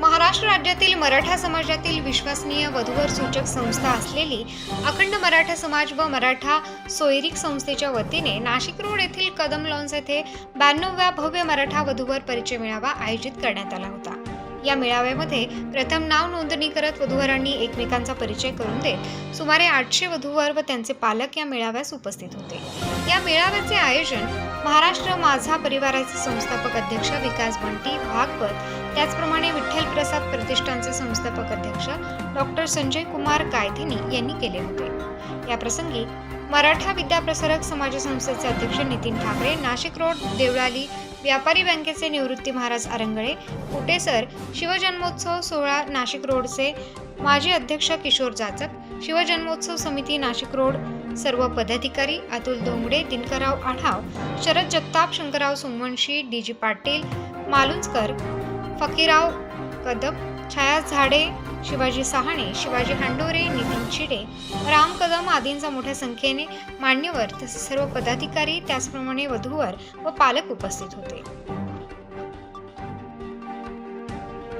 महाराष्ट्र राज्यातील मराठा समाजातील विश्वसनीय वधूवर सूचक संस्था असलेली अखंड मराठा समाज व मराठा सोयरीक संस्थेच्या वतीने नाशिक रोड येथील कदम लॉन्स येथे ब्याण्णवव्या भव्य मराठा वधूवर परिचय मेळावा आयोजित करण्यात आला होता. या मेळाव्यामध्ये प्रथम नाव नोंदणी करत वधूवरांनी एकमेकांचा परिचय करून देत सुमारे आठशे वधूवर व त्यांचे पालक या मेळाव्यास उपस्थित होते. या मेळाव्याचे आयोजन महाराष्ट्र माझा परिवाराचे संस्थापक अध्यक्ष विकास बंटी भागवत त्याचप्रमाणे विठ्ठल प्रसाद प्रतिष्ठानचे संस्थापक अध्यक्ष डॉक्टर संजय कुमार कायथिनी यांनी केले होते. या प्रसंगी मराठा विद्याप्रसारक समाज संस्थेचे अध्यक्ष नितीन ठाकरे नाशिक रोड देवळाली व्यापारी बँकेचे निवृत्ती महाराज आरंगळे कुटेसर शिवजन्मोत्सव सोहळा नाशिक रोडचे माजी अध्यक्ष किशोर जाचक शिवजन्मोत्सव समिती नाशिक रोड सर्व पदाधिकारी अतुल दोंगडे दिनकरराव आढाव शरद जगताप शंकरराव सोमवंशी डी जी पाटील मालुंजकर फकीराव कदम छाया झाडे शिवाजी सहाणे शिवाजी हांडोरे नितीन चिडे राम कदम आदींचा मोठ्या संख्येने मान्यवर तसेच सर्व पदाधिकारी त्याचप्रमाणे वधूवर व पालक उपस्थित होते.